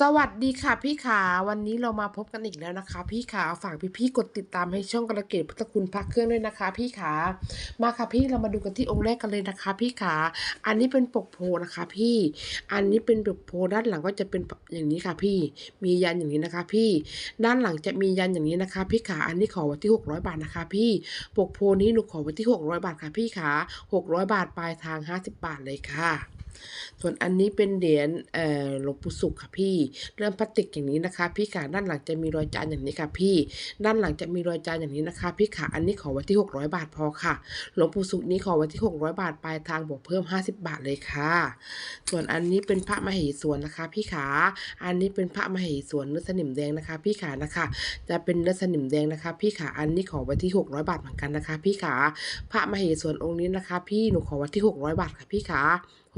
สวัสดีค่ะพี่ขาวันนี้เรามาพบกันอีกแล้วนะคะ พี่ขาฝากพี่ๆกดติดตามให้ช่องกระเกตพุทธคุณพระเครื่องด้วยนะคะ พี่ขามาค่ะพี่เรามาดูกันที่องค์แรกกันเลยนะคะ พี่ขาอันนี้เป็นปกโพนะคะ พี่ อันนี้เป็นปกโพด้านหลังก็จะเป็นอย่างนี้ค่ะ พี่ มียันอย่างนี้นะคะ พี่ ด้านหลังจะมียันอย่างนี้นะคะ พี่ขาอันนี้ขอไว้ที่600บาทนะคะ พี่ปกโพนี้หนูขอไว้ที่600บาทค่ะ พี่ขา600บาทปลายทาง 50 บาทเลยค่ะ ส่วนอันนี้เป็นเหรียญหลวงปู่สุขค่ะพี่ เริ่มพลาสติกอย่างนี้นะคะ พี่ขาด้านหลังจะมีรอยจานอย่างนี้ค่ะพี่ ด้านหลังจะมีรอยจานอย่างนี้นะคะ พี่ขาอันนี้ขอไว้ที่ 600 บาทพอค่ะ หลวงปู่สุขนี้ขอไว้ที่ 600 บาทปลายทางบวกเพิ่ม 50 บาทเลยค่ะ ส่วนอันนี้เป็นพระมเหสวนนะคะ พี่ขา อันนี้เป็นพระมเหสวนเนื้อสนิมแดงนะคะ พี่ขานะคะ จะเป็นเนื้อสนิมแดงนะคะ พี่ขาอันนี้ขอไว้ที่ 600 บาทเหมือนกันนะคะ พี่ขา พระมเหสวนองค์นี้นะคะ พี่หนูขอไว้ที่ 600 บาทค่ะพี่ขา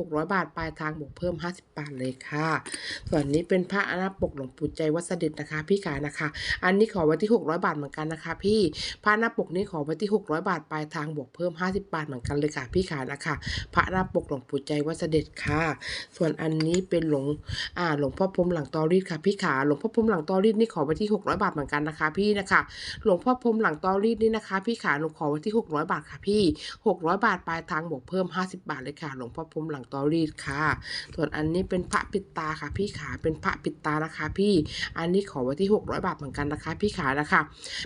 600 บาท ปลายทางบวกเพิ่ม 50 บาทเลยค่ะ ส่วนนี้เป็นพระอนาปกหลวงปู่ใจวัดเสด็จนะคะ พี่ขานะคะ อันนี้ขอไว้ที่ 600 บาทเหมือนกันนะคะ พี่พระหน้าปกนี้ขอไว้ที่ 600 บาท ปลายทางบวกเพิ่ม 50 บาทเหมือนกันเลยค่ะ พี่ขานะคะ พระหน้าปกหลวงปู่ใจวัดเสด็จค่ะ ส่วนอันนี้เป็นหลวงอ่าหลวงพ่อพรมหลังตอรีดค่ะ พี่ขาหลวงพ่อพรมหลังตอรีดนี่ขอไว้ที่ 600 บาทเหมือนกันนะคะ พี่นะคะ หลวงพ่อพรมหลังตอรีดนี่นะคะ พี่ขาหนูขอไว้ที่ 600 บาทค่ะพี่ 600 บาทปลายทางบวกเพิ่ม 50 บาทเลยค่ะ หลวงพ่อพรมหลังตอรีดค่ะ ส่วนอันนี้เป็นพระปิดตาค่ะพี่ขาเป็นพระปิดตานะคะ พี่ อันนี้ขอไว้ที่ 600 บาทเหมือนกันนะคะ พี่ขานะคะ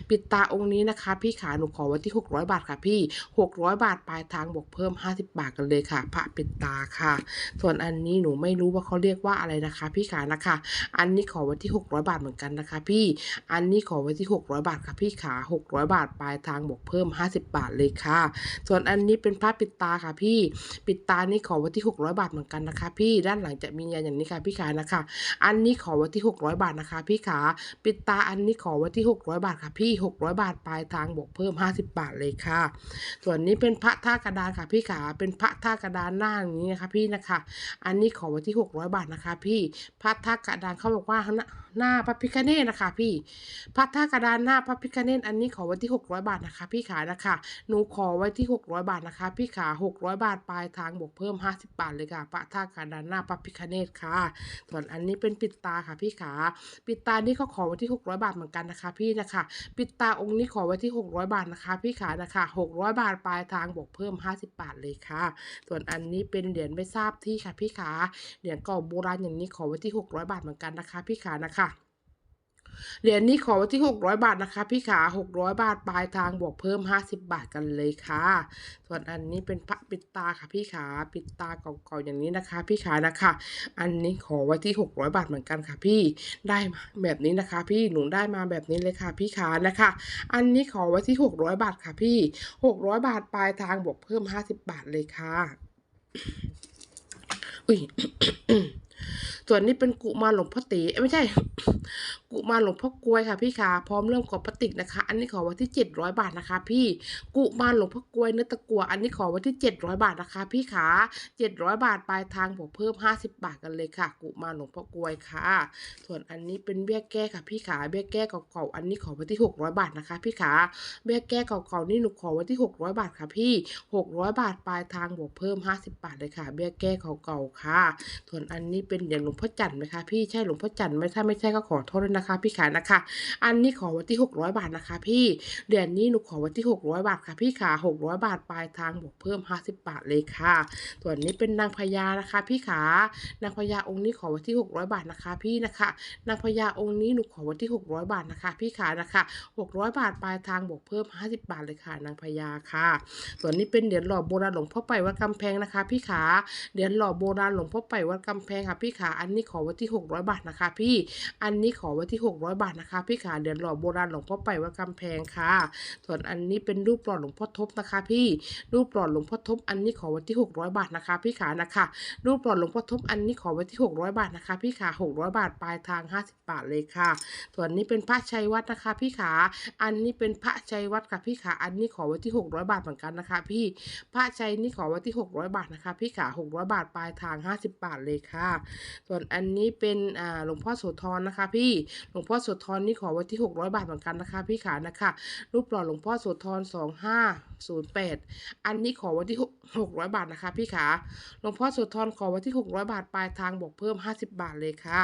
ปิดตาองค์นี้นะคะ พี่ขาหนูขอไว้ที่ 600 บาทค่ะพี่ 600 บาทปลายทางบวกเพิ่ม 50 บาทกันเลยค่ะ พระปิดตาค่ะ ส่วนอันนี้หนูไม่รู้ว่าเขาเรียกว่าอะไรนะคะ พี่ขานะคะ อันนี้ขอไว้ที่ 600 บาทเหมือนกันนะคะ พี่ อันนี้ขอไว้ที่ 600 บาทค่ะพี่ขา 600 บาทปลายทางบวกเพิ่ม 50 บาทเลยค่ะ ส่วนอันนี้เป็นพระปิดตาค่ะพี่ ปิดตานี่ขอไว้ที่600 บาทเหมือนกันนะคะ พี่ด้านหลังจะมียันอย่างนี้ค่ะพี่ขานะคะ อันนี้ขอไว้ที่ 600 บาทนะคะ พี่ขาปิดตาอันนี้ขอไว้ที่ 600 บาทค่ะ พี่ 600 บาทปลายทางบวกเพิ่ม 50 บาทเลยค่ะ ส่วนนี้เป็นพระท่ากระดานค่ะ พี่ขาเป็นพระท่ากระดานหน้าอย่างนี้นะคะ พี่นะคะ อันนี้ขอไว้ที่ 600 บาทนะคะ พี่พระท่ากระดานเขาบอกว่า หน้าพระพิฆเนศนะคะ พี่พระท่ากระดานหน้าพระพิฆเนศอันนี้ขอไว้ที่ 600 บาทนะคะ พี่ขานะคะ หนูขอไว้ที่ 600 บาทนะคะ พี่ขา 600 บาทปลายทางบวกเพิ่ม 50 บาทเลยค่ะพระท่ากระดานหน้าพระพิฆเนศค่ะ ส่วนอันนี้เป็นปิดตาค่ะ พี่ขา ปิดตานี่เขาขอไว้ที่ 600 บาทเหมือนกันนะคะ พี่นะคะ ปิดตาองค์นี้ขอไว้ที่ 600 บาทนะคะ พี่ขานะคะ 600 บาทปลายทางบวกเพิ่ม 50 บาทเลยค่ะ ส่วนอันนี้เป็นเหรียญไม่ทราบที่ค่ะ พี่ขา เหรียญเก่าโบราณอย่างนี้ขอไว้ที่ 600 บาทเหมือนกันนะคะ พี่ขานะคะ เหรียญนี้ขอไว้ที่ 600 บาทนะคะ พี่ขา 600 บาทปลายทางบวกเพิ่ม 50 บาทกันเลยค่ะ ส่วนอันนี้เป็นพระปิดตาค่ะพี่ขา ปิดตาเก่าๆอย่างนี้นะคะ พี่ขานะคะ อันนี้ขอไว้ที่ 600 บาทเหมือนกันค่ะ พี่ ได้มาแบบนี้นะคะ พี่หนูได้มาแบบนี้เลยค่ะ พี่ขานะคะ อันนี้ขอไว้ที่ 600 บาทค่ะพี่ 600 บาทปลายทางบวกเพิ่ม 50 บาทเลยค่ะ อุ้ยส่วนนี้เป็นกุมารหลวงพ่อตีเอ้ยไม่ใช่ กุมารหลวงพ่อกลวยค่ะพี่ขาพร้อมเริ่มกรอบพลาสติกนะคะ อันนี้ขอไว้ที่ 700 บาทนะคะ พี่กุมารหลวงพ่อกลวยเนื้อตะกัวอันนี้ขอไว้ที่ 700 บาทนะคะ พี่ขา700 บาทปลายทางบวกเพิ่ม 50 บาทกันเลยค่ะ กุมารหลวงพ่อกลวยค่ะ ส่วนอันนี้เป็นเบี้ยแก้ค่ะพี่ขาเบี้ยแก้เก่าๆอันนี้ขอไว้ที่ 600 บาทนะคะ พี่ขาเบี้ยแก้เก่าๆนี่หนูขอไว้ที่ 600 บาทค่ะ พี่ 600 บาทปลายทางบวกเพิ่ม 50 บาทเลยค่ะ เบี้ยแก้เก่าๆค่ะ ส่วนอันนี้เป็นเหรียญหลวงพ่อจันทร์ไหมคะพี่ใช่หลวงพ่อจันทร์ไหมถ้าไม่ใช่ก็ขอโทษด้วยนะคะ พี่ขานะคะ อันนี้ขอไว้ที่ 600 บาทนะคะ พี่เหรียญนี้หนูขอไว้ที่ 600 บาทค่ะ พี่ขา600 บาทปลายทางบวกเพิ่ม 50 บาทเลยค่ะส่วนนี้เป็นนางพญานะคะ พี่ขานางพญาองค์นี้ขอไว้ที่ 600 บาทนะคะ พี่นะคะนางพญาองค์นี้หนูขอไว้ที่ 600 บาทนะคะ พี่ขานะคะ600 บาทปลายทางบวกเพิ่ม 50 บาทเลยค่ะ นางพญาค่ะ ส่วนนี้เป็นเหรียญหล่อโบราณหลวงพ่อไปวัดกำแพงนะคะ พี่ขาเหรียญหล่อโบราณหลวงพ่อไปวัดกำแพงค่ะ พี่ขาอันนี้ขอไว้ที่ 600 บาทนะคะ พี่ อันนี้ขอไว้ที่ 600 บาทนะคะ พี่ขาเหรียญหล่อโบราณหลวงพ่อไปวัดกำแพงค่ะ ส่วนอันนี้เป็นรูปหล่อหลวงพ่อทบนะคะ พี่รูปหล่อหลวงพ่อทบอันนี้ขอไว้ที่ 600 บาทนะคะ พี่ขานะคะ รูปหล่อหลวงพ่อทบอันนี้ขอไว้ที่ 600 บาทนะคะ พี่ขา600 บาทปลายทาง 50 บาทเลยค่ะ ส่วนนี้เป็นพระชัยวัดนะคะ พี่ขาอันนี้เป็นพระชัยวัดค่ะพี่ขาอันนี้ขอไว้ที่ 600 บาทเหมือนกันนะคะ พี่พระชัยนี่ขอไว้ที่ 600 บาทนะคะ พี่ขา600 บาทปลายทาง 50 บาทเลยค่ะ ส่วนอันนี้เป็นอ่าหลวงพ่อโสธรนะคะ พี่หลวงพ่อโสธรนี่ขอไว้ที่ 600 บาทเหมือนกันนะคะ พี่ขานะคะ รูปหล่อหลวงพ่อโสธร2508 อันนี้ขอไว้ที่ 600 บาทนะคะ พี่ขาหลวงพ่อโสธรขอไว้ที่ 600 บาทปลายทางบอกเพิ่ม 50 บาทเลยค่ะ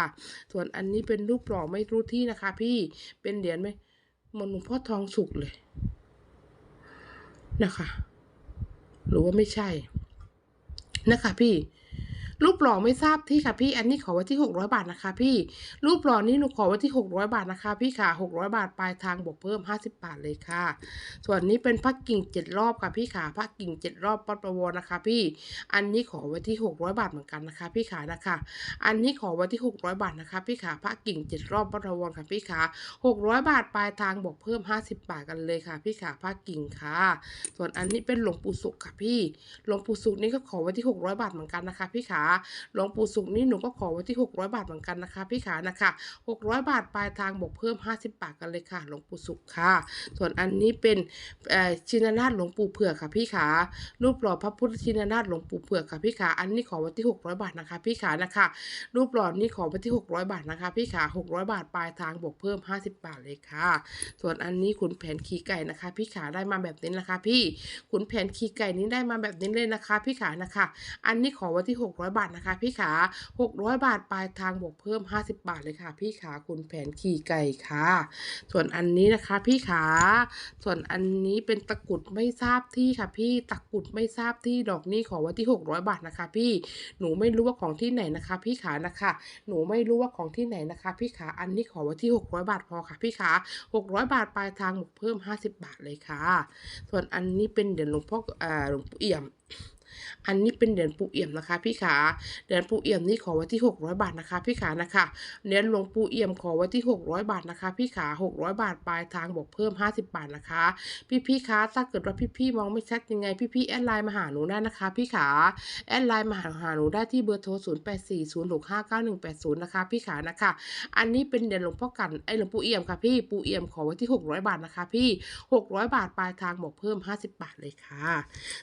ส่วนอันนี้เป็นรูปหล่อไม่รู้ที่นะคะ พี่เป็นเหรียญไหมเหมือนหลวงพ่อทองสุกเลยนะคะ หรือว่าไม่ใช่นะคะพี่ รูปหล่อไม่ทราบที่ค่ะพี่อันนี้ขอไว้ที่ 600 บาทนะคะ พี่ รูปหล่อนี้หนูขอไว้ที่ 600 บาทนะคะ พี่ค่ะ 600 บาทปลายทางบวกเพิ่ม 50 บาทเลยค่ะ ส่วนนี้เป็นพักกิ่ง 7 รอบค่ะพี่ขาพักกิ่ง 7 รอบปัดประวรนะคะ พี่ อันนี้ขอไว้ที่ 600 บาทเหมือนกันนะคะ พี่ขานะคะ อันนี้ขอไว้ที่ 600 บาทนะคะ พี่ขาพักกิ่ง 7 รอบปัดประวรค่ะพี่ขา600 บาทปลายทางบวกเพิ่ม 50 บาทกันเลยค่ะ พี่ขาพักกิ่งค่ะ ส่วนอันนี้เป็นหลวงปู่สุขค่ะพี่ หลวงปู่สุขนี่ก็ขอไว้ที่ 600 บาทเหมือนกันนะคะ พี่ขาหลวงปู่สุขนี่หนูก็ขอไว้ที่ 600 บาทเหมือนกันนะคะ พี่ขานะคะ600 บาทปลายทางบวกเพิ่ม 50 บาทกันเลยค่ะ หลวงปู่สุขค่ะ ส่วนอันนี้เป็นชินนาถหลวงปู่เผือกค่ะพี่ขารูปหล่อพระพุทธชินนาถหลวงปู่เผือกค่ะพี่ขาอันนี้ขอไว้ที่ 600 บาทนะคะ พี่ขานะคะ รูปหล่อนี่ขอไว้ที่ 600 บาทนะคะ พี่ขา600 บาทปลายทางบวกเพิ่ม 50 บาทเลยค่ะ ส่วนอันนี้ขุนแผนขี่ไก่นะคะ พี่ขาได้มาแบบนี้นะคะ พี่ขุนแผนขี่ไก่นี้ได้มาแบบนี้เลยนะคะ พี่ขานะคะ อันนี้ขอไว้ที่ 600บาทนะคะพี่ขา600 บาทปลายทางบวกเพิ่ม 50 บาทเลยค่ะ พี่ขาคุณแผนขี่ไก่ค่ะ ส่วนอันนี้นะคะ พี่ขา ส่วนอันนี้เป็นตะกรุดไม่ทราบที่ค่ะ พี่ตะกรุดไม่ทราบที่ดอกนี้ขอไว้ที่ 600 บาทนะคะ พี่หนูไม่รู้ว่าของที่ไหนนะคะ พี่ขานะคะ หนูไม่รู้ว่าของที่ไหนนะคะ พี่ขาอันนี้ขอไว้ที่ 600 บาทพอค่ะ พี่ขา600 บาทปลายทางบวกเพิ่ม 50 บาทเลยค่ะ ส่วนอันนี้เป็นเหรียญหลวงพ่อหลวงปู่เอี่ยม อันนี้เป็นเหรียญปูเอี่ยมนะคะพี่ขาเหรียญปูเอี่ยมนี่ขอไว้ที่ 600 บาทนะคะพี่ขานะคะเหรียญหลวงปูเอี่ยมขอไว้ที่ 600 บาทนะคะ พี่ขา 600 บาทปลายทางบวกเพิ่ม 50 บาทนะคะ พี่พี่ๆคะถ้าเกิดว่าพี่พี่ๆมองไม่ชัดยังไง พี่พี่ๆแอดไลน์มาหาหนูได้นะคะ พี่ขาแอดไลน์มาหาหาหนูได้ที่เบอร์โทร 0 8 4 0 6 5 9 1 8 0 นะคะ พี่ขานะคะ อันนี้เป็นเหรียญหลวงพ่อกันไอหลวงปูเอี่ยมค่ะพี่ปูเอี่ยมขอไว้ที่ 600 บาทนะคะ พี่ 600 บาทปลายทางบวกเพิ่ม 50 บาทเลยค่ะ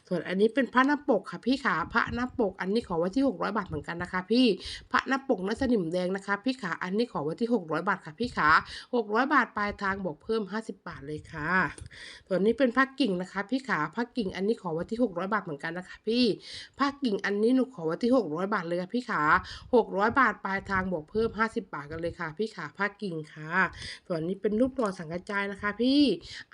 ส่วนอันนี้เป็นพระน้าปกค่ะพี่ขาพระหน้าปกอันนี้ขอไว้ที่ 600 บาทเหมือนกันนะคะ พี่พระหน้าปกเนื้อสนิมแดงนะคะ พี่ขาอันนี้ขอไว้ที่ 600 บาทค่ะพี่ขา600 บาทปลายทางบวกเพิ่ม 50 บาทเลยค่ะส่วนนี้เป็นผ้ากิ่งนะคะ พี่ขาผ้ากิ่งอันนี้ขอไว้ที่ 600 บาทเหมือนกันนะคะ พี่ผ้ากิ่งอันนี้หนูขอไว้ที่ 600 บาทเลยค่ะพี่ขา600 บาทปลายทางบวกเพิ่ม 50 บาทกันเลยค่ะ พี่ขาผ้ากิ่งค่ะส่วนนี้เป็นรูปหล่อสังกระจายนะคะ พี่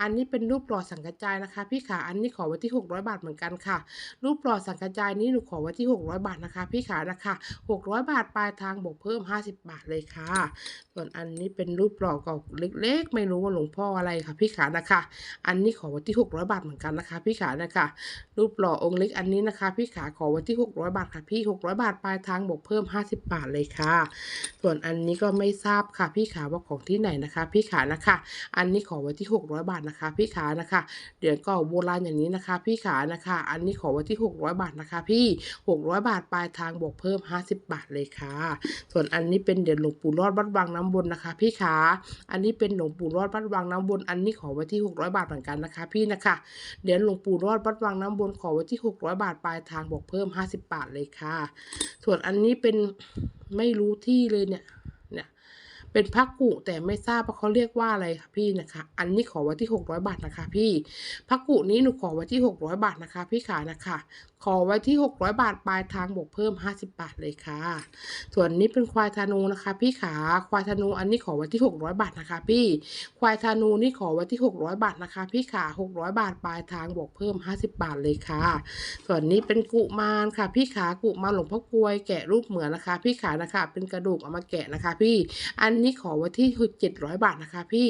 อันนี้เป็นรูปหล่อสังกระจายนะคะ พี่ขาอันนี้ขอไว้ที่ 600 บาทเหมือนกันค่ะ รูปหล่อสังกระจายนี้หนูขอไว้ที่ 600 บาทนะคะ พี่ขานะคะ600 บาทปลายทางบวกเพิ่ม 50 บาทเลยค่ะ ส่วนอันนี้เป็นรูปหล่อเก่าเล็ก ๆ ไม่รู้ว่าหลวงพ่ออะไรค่ะ พี่ขานะคะ อันนี้ขอไว้ที่ 600 บาทเหมือนกันนะคะ พี่ขานะคะ รูปหล่อองค์เล็กอันนี้นะคะ พี่ขาขอไว้ที่ 600 บาทค่ะพี่600 บาทปลายทางบวกเพิ่ม 50 บาทเลยค่ะ ส่วนอันนี้ก็ไม่ทราบค่ะ พี่ขาว่าของที่ไหนนะคะ พี่ขานะคะ อันนี้ขอไว้ที่ 600 บาทนะคะ พี่ขานะคะเดี๋ยวก็โบราณอย่างนี้นะคะ พี่ขานะคะ อันนี้ขอไว้ที่ 600บาทนะคะพี่ 600 บาทปลายทางบวกเพิ่ม 50 บาทเลยค่ะ ส่วนอันนี้เป็นเหรียญหลวงปู่รอดวัดวังน้ำบนนะคะ พี่ขาอันนี้เป็นหลวงปู่รอดวัดวังน้ำบน อันนี้ขอไว้ที่ 600 บาทเหมือนกันนะคะ พี่นะคะเหรียญหลวงปู่รอดวัดวังน้ำบนขอไว้ที่ 600 บาทปลายทางบวกเพิ่ม 50 บาทเลยค่ะ ส่วนอันนี้เป็นไม่รู้ที่เลยเนี่ยเนี่ยเป็นพักกุแต่ไม่ทราบว่าเขาเรียกว่าอะไรค่ะพี่นะคะ อันนี้ขอไว้ที่ 600 บาทนะคะ พี่พักกุนี้หนูขอไว้ที่ 600 บาทนะคะ พี่ขานะคะ ขอไว้ที่ 600 บาทปลายทางบวกเพิ่ม 50 บาทเลยค่ะ ส่วนนี้เป็นควายธนูนะคะ พี่ขาควายธนูอันนี้ขอไว้ที่ 600 บาทนะคะ พี่ควายธนูนี่ขอไว้ที่ 600 บาทนะคะ พี่ขา 600 บาทปลายทางบวกเพิ่ม 50 บาทเลยค่ะ ส่วนนี้เป็นกุมารค่ะ พี่ขากุมารหลวงพ่อกลวยแกะรูปเหมือนนะคะ พี่ขานะคะ เป็นกระดูกเอามาแกะนะคะ พี่ อันนี้ขอไว้ที่ 700 บาทนะคะ พี่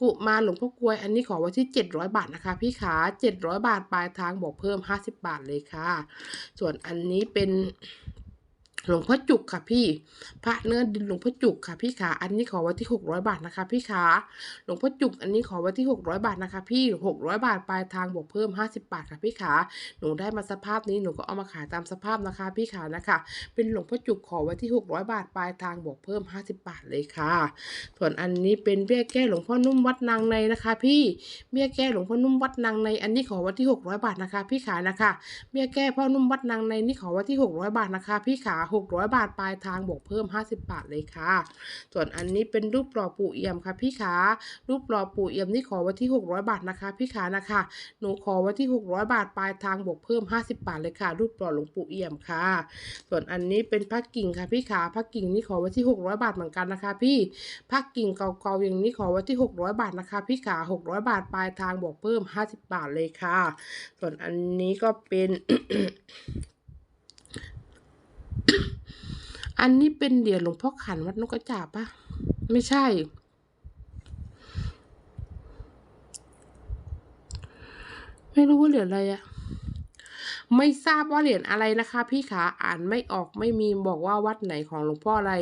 กุมารหลวงพ่อกลวย อันนี้ขอไว้ที่ 700 บาทนะคะ พี่ขา 700 บาทปลายทางบวกเพิ่ม 50 บาทเลยค่ะส่วนอันนี้เป็น หลวงพ่อจุกค่ะพี่ พระเนื้อดินหลวงพ่อจุกค่ะพี่ขาอันนี้ขอไว้ที่ 600 บาทนะคะ พี่ขาหลวงพ่อจุกอันนี้ขอไว้ที่ 600 บาทนะคะ พี่ 600 บาทปลายทางบวกเพิ่ม 50 บาทค่ะพี่ขาหนูได้มาสภาพนี้หนูก็เอามาขายตามสภาพนะคะ พี่ขานะคะ เป็นหลวงพ่อจุกขอไว้ที่ 600 บาทปลายทางบวกเพิ่ม 50 บาทเลยค่ะ ส่วนอันนี้เป็นเบี้ยแก้หลวงพ่อนุ่มวัดนางในนะคะ พี่เบี้ยแก้หลวงพ่อนุ่มวัดนางใน อันนี้ขอไว้ที่ 600 บาทนะคะ พี่ขานะคะเบี้ยแก้พ่อนุ่มวัดนางในนี่ขอไว้ที่ 600 บาทนะคะ พี่ขา600 บาทปลายทางบวกเพิ่ม 50 บาทเลยค่ะ ส่วนอันนี้เป็นรูปหล่อปู่เอี่ยมค่ะพี่ขารูปหล่อปู่เอี่ยมนี่ขอไว้ที่ 600 บาทนะคะ พี่ขานะคะ หนูขอไว้ที่ 600 บาทปลายทางบวกเพิ่ม 50 บาทเลยค่ะ รูปหล่อหลวงปู่เอี่ยมค่ะ ส่วนอันนี้เป็นพระกิ่งค่ะพี่ขาพระกิ่งนี่ขอไว้ที่ 600 บาทเหมือนกันนะคะ พี่พระกิ่งเก่าๆอย่างนี้ขอไว้ที่ 600 บาทนะคะ พี่ขา 600 บาทปลายทางบวกเพิ่ม 50 บาทเลยค่ะ ส่วนอันนี้ก็เป็น อันนี้เป็นเหรียญหลวงพ่อขันวัดนกกระจาบปะไม่ใช่ ไม่รู้ว่าเหรียญอะไรอะไม่ทราบว่าเหรียญอะไรนะคะ พี่ขาอ่านไม่ออกไม่มีบอกว่าวัดไหนของหลวงพ่ออะไร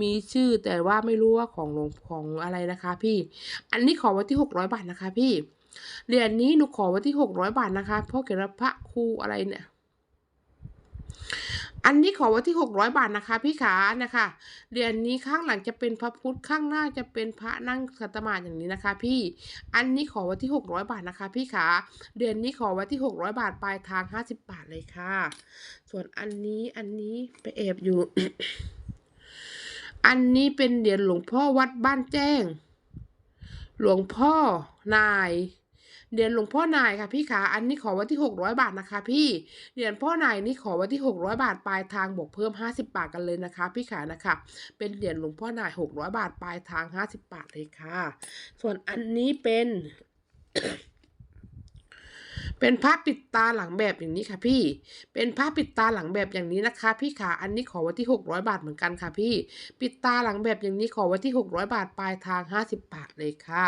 มีชื่อแต่ว่าไม่รู้ว่าของหลวงของอะไรนะคะ พี่ อันนี้ขอไว้ที่หกร้อยบาทนะคะ พี่เหรียญนี้หนูขอไว้ที่หกร้อยบาทนะคะเพราะเกี่ยวกับพระครูอะไรเนี่ย อันนี้ขอไว้ที่หกร้อยบาทนะคะ พี่ขานะคะเหรียญนี้ข้างหลังจะเป็นพระพุทธข้างหน้าจะเป็นพระนั่งขัตมาอย่างนี้นะคะ พี่ อันนี้ขอไว้ที่หกร้อยบาทนะคะ พี่ขาเหรียญนี้ขอไว้ที่หกร้อยบาทปลายทางห้าสิบบาทเลยค่ะ ส่วนอันนี้อันนี้ไปแอบอยู่ อันนี้เป็นเหรียญหลวงพ่อวัดบ้านแจ้ง หลวงพ่อนาย เหรียญหลวงพ่อนายค่ะพี่ขาอันนี้ขอไว้ที่หกร้อยบาทนะคะ พี่เหรียญพ่อนายนี่ขอไว้ที่หกร้อยบาทปลายทางบวกเพิ่มห้าสิบบาทกันเลยนะคะ พี่ขานะคะ เป็นเหรียญหลวงพ่อนายหกร้อยบาทปลายทางห้าสิบบาทเลยค่ะ ส่วนอันนี้เป็น เป็นผ้าปิดตาหลังแบบอย่างนี้ค่ะพี่ เป็นผ้าปิดตาหลังแบบอย่างนี้นะคะ พี่ขาอันนี้ขอไว้ที่หกร้อยบาทเหมือนกันค่ะพี่ ปิดตาหลังแบบอย่างนี้ขอไว้ที่หกร้อยบาทปลายทางห้าสิบบาทเลยค่ะ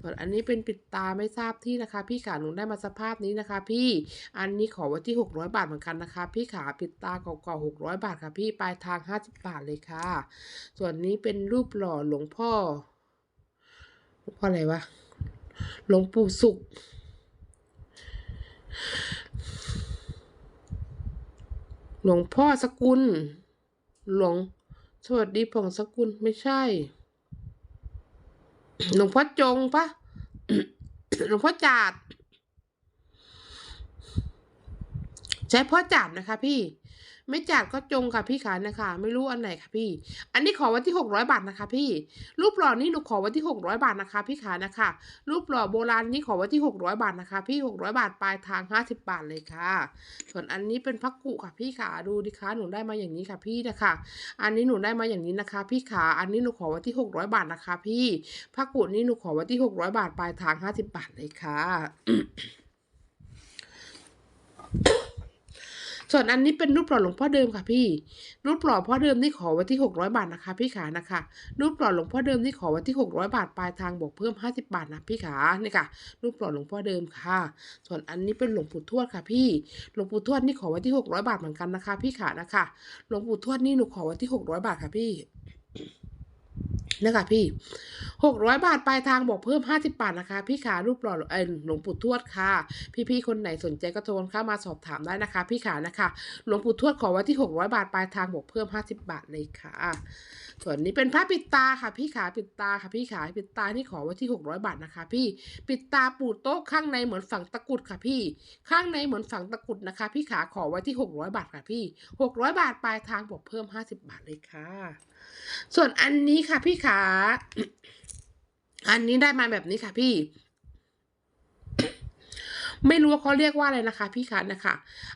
ส่วนอันนี้เป็นปิดตาไม่ทราบที่นะคะ พี่ขาหนูได้มาสภาพนี้นะคะ พี่ อันนี้ขอไว้ที่หกร้อยบาทเหมือนกันนะคะ พี่ขาปิดตาเก่าๆหกร้อยบาทค่ะพี่ปลายทางห้าสิบบาทเลยค่ะ ส่วนนี้เป็นรูปหล่อหลวงพ่อหลวงพ่ออะไรวะหลวงปู่สุข หลวงพ่อสกุล หลวงสวัสดีผ่องสกุลไม่ใช่ หลวงพ่อจงปะหลวงพ่อจาด ใช้พ่อจาดนะคะพี่ ไม่จาดก็จงค่ะพี่ขานะคะ ไม่รู้อันไหนค่ะพี่ อันนี้ขอไว้ที่หกร้อยบาทนะคะ พี่ รูปหล่อนี่หนูขอไว้ที่หกร้อยบาทนะคะ พี่ขานะคะ รูปหล่อโบราณนี่ขอไว้ที่หกร้อยบาทนะคะ พี่หกร้อยบาทปลายทางห้าสิบบาทเลยค่ะ ส่วนอันนี้เป็นพักกุค่ะพี่ขาดูดิคะหนูได้มาอย่างนี้ค่ะพี่นะคะ อันนี้หนูได้มาอย่างนี้นะคะ พี่ขาอันนี้หนูขอไว้ที่หกร้อยบาทนะคะ พี่พักกุนี่หนูขอไว้ที่หกร้อยบาทปลายทางห้าสิบบาทเลยค่ะ ส่วนอันนี้เป็นรูปหล่อหลวงพ่อเดิมค่ะพี่ รูปหล่อพ่อเดิมนี่ขอไว้ที่หกร้อยบาทนะคะ พี่ขานะคะ รูปหล่อหลวงพ่อเดิมนี่ขอไว้ที่หกร้อยบาทปลายทางบวกเพิ่มห้าสิบบาทนะพี่ขานี่ค่ะ รูปหล่อหลวงพ่อเดิมค่ะ ส่วนอันนี้เป็นหลวงปู่ทวดค่ะพี่ หลวงปู่ทวดนี่ขอไว้ที่หกร้อยบาทเหมือนกันนะคะ พี่ขานะคะ หลวงปู่ทวดนี่หนูขอไว้ที่หกร้อยบาทค่ะพี่ นะคะพี่หกร้อยบาทปลายทางบอกเพิ่มห้าสิบบาทนะคะ พี่ขารูปหล่อเออหลวงปู่ทวดค่ะ พี่ๆคนไหนสนใจก็โทรเข้ามาสอบถามได้นะคะ พี่ขานะคะ หลวงปู่ทวดขอไว้ที่หกร้อยบาทปลายทางบวกเพิ่มห้าสิบบาทเลยค่ะ ส่วนนี้เป็นผ้าปิดตาค่ะ พี่ขาปิดตาค่ะพี่ขาปิดตานี่ขอไว้ที่หกร้อยบาทนะคะ พี่ปิดตาปูโต๊ะข้างในเหมือนฝังตะกุดค่ะพี่ ข้างในเหมือนฝังตะกุดนะคะ พี่ขาขอไว้ที่หกร้อยบาทค่ะพี่หกร้อยบาทปลายทางบวกเพิ่มห้าสิบบาทเลยค่ะ ส่วนอันนี้ค่ะพี่ขา อันนี้ได้มาแบบนี้ค่ะพี่ ไม่รู้ว่าเขาเรียกว่าอะไรนะคะ พี่คะนะคะ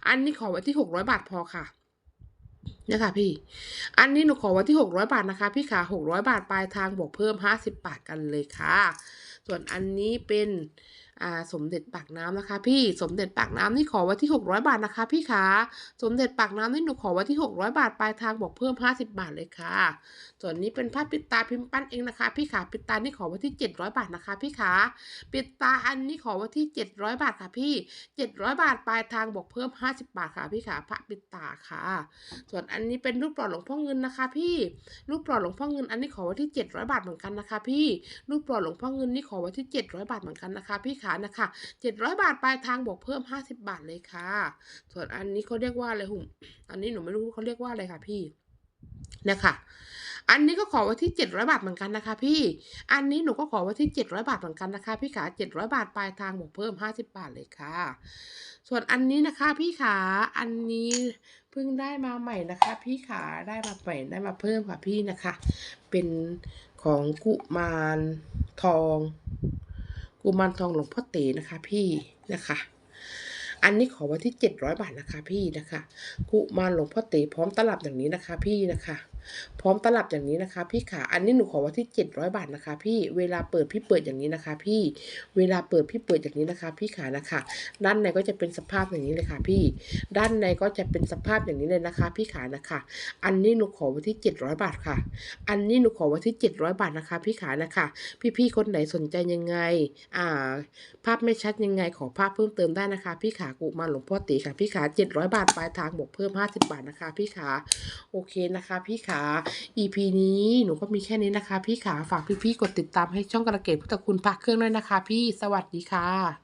อันนี้ขอไว้ที่หกร้อยบาทพอค่ะเนี่ยค่ะพี่ อันนี้หนูขอไว้ที่หกร้อยบาทนะคะ พี่ขาหกร้อยบาทปลายทางบวกเพิ่มห้าสิบบาทกันเลยค่ะ ส่วนอันนี้เป็น สมเด็จปากน้ำนะคะ พี่สมเด็จปากน้ำนี่ขอไว้ที่หกร้อยบาทนะคะ พี่ขาสมเด็จปากน้ำนี่หนูขอไว้ที่หกร้อยบาทปลายทางบวกเพิ่มห้าสิบบาทเลยค่ะ ส่วนนี้เป็นผ้าปิดตาพิมพ์ปั้นเองนะคะ พี่ขาปิดตานี่ขอไว้ที่เจ็ดร้อยบาทนะคะ พี่ขาปิดตาอันนี้ขอไว้ที่เจ็ดร้อยบาทค่ะพี่เจ็ดร้อยบาทปลายทางบวกเพิ่มห้าสิบบาทค่ะ พี่ขาพระปิดตาค่ะ ส่วนอันนี้เป็นรูปหล่อหลวงพ่อเงินนะคะ พี่รูปหล่อหลวงพ่อเงินอันนี้ขอไว้ที่เจ็ดร้อยบาทเหมือนกันนะคะ พี่รูปหล่อหลวงพ่อเงินนี่ขอไว้ที่เจ็ดร้อยบาทเหมือนกันนะคะ พี่ขานะคะเจ็ดร้อยบาทปลายทางบวกเพิ่มห้าสิบบาทเลยค่ะ ส่วนอันนี้เขาเรียกว่าอะไรหุ่มอันนี้หนูไม่รู้เขาเรียกว่าอะไรค่ะพี่เนี่ยค่ะอันนี้ก็ขอไว้ที่เจ็ดร้อยบาทเหมือนกันนะคะ พี่ อันนี้หนูก็ขอไว้ที่เจ็ดร้อยบาทเหมือนกันนะคะ พี่ขาเจ็ดร้อยบาทปลายทางบวกเพิ่มห้าสิบบาทเลยค่ะ ส่วนอันนี้นะคะพี่ขาอันนี้เพิ่งได้มาใหม่นะคะ พี่ขาได้มาใหม่ได้มาเพิ่มค่ะพี่นะคะ เป็นของกุมารทอง กุมารทองหลวงพ่อเต๋นะคะพี่นะคะ อันนี้ขอไว้ที่เจ็ดร้อยบาทนะคะพี่นะคะ กุมารหลวงพ่อเต๋พร้อมตลับอย่างนี้นะคะพี่นะคะ พร้อมตลับอย่างนี้นะคะ พี่ขาอันนี้หนูขอไว้ที่เจ็ดร้อยบาทนะคะ พี่เวลาเปิดพี่เปิดอย่างนี้นะคะ พี่เวลาเปิดพี่เปิดอย่างนี้นะคะ พี่ขานะคะ ด้านในก็จะเป็นสภาพอย่างนี้เลยค่ะ พี่ ด้านในก็จะเป็นสภาพอย่างนี้เลยนะคะ พี่ขานะคะ อันนี้หนูขอไว้ที่เจ็ดร้อยบาทค่ะ อันนี้หนูขอไว้ที่เจ็ดร้อยบาทนะคะ พี่ขานะคะ พี่ๆคนไหนสนใจยังไง อ่า ภาพไม่ชัดยังไงขอภาพเพิ่มเติมได้นะคะ พี่ขากุมาหลวงพ่อตีค่ะ พี่ขาเจ็ดร้อยบาทปลายทางบวกเพิ่มห้าสิบบาทนะคะ พี่ขาโอเคนะคะ พี่ขา EP นี้หนูก็มีแค่นี้นะคะ พี่ขาฝากพี่ๆกดติดตามให้ช่องกระเกตพุทธคุณพักเครื่องด้วยนะคะ พี่สวัสดีค่ะ